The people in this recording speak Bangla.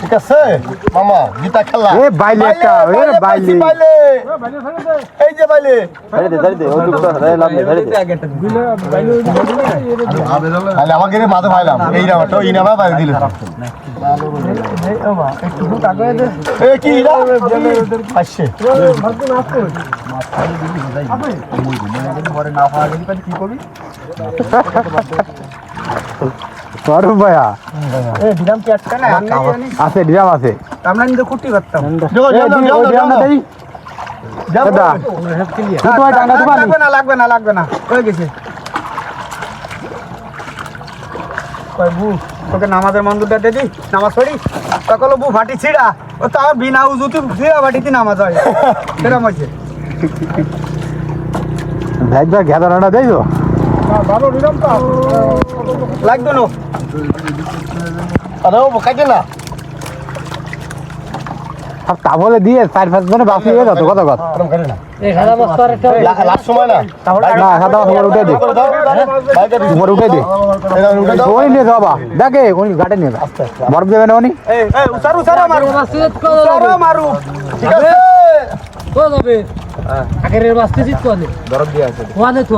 ঠিক আছে? মামা গীতা খেলা। এ বাইলে একটা, এ বাইলে, বাইলে। বাইলে। এই যে বাইলে। ধরে দে ধরে দে ও দুটো ধরে লাভ নেই ধরে দে। তাহলে আমাকে রে মাথা পাইলাম এই নামা তো এই নামা বাইরে দিল। এ কি ইরা? আসছে। সরু ভাইয়া। আছে ডিরাম আছে। আমরা নিজে কুটি করতাম। যাও যাও দি- যাও যাও। ডিরামটা দেই। দাদা, তুই তোমার টাঙ্গা দিবা লাগবে না লাগবে না লাগবে না। হয়ে গেছে। কই তোকে নামাজের মন্দিরটা দে নামাজ পড়ি? তখন বু ফাটি ছিড়া। ও তো আমার বিনা উজুতি ছিড়া ফাটিতে নামাজ হয়। সেরকম হয়েছে। ভেজ ভাই ঘেদারাটা দেই তো লাগবে না। আরে ও কাটে না। আর তা দিয়ে চার পাঁচ জনে বাসি হয়ে যাতো কত কত আরাম কাটে না এই সাদা বস্তা আর একটা লাস্ট সময় না? না সাদা তোমার উঠে দে। উঠে দাও ওই নিয়ে যাবা দেখে ওই গাটে নিয়ে যা। বরফ দেবে না উনি? এই এই উসারু উসারু মারু বাস্তিত মারু। ঠিক আছে। কো যাবে আগের বাস্তি জিত কো দে বরফ দিয়া আছে। ওয়ানে তো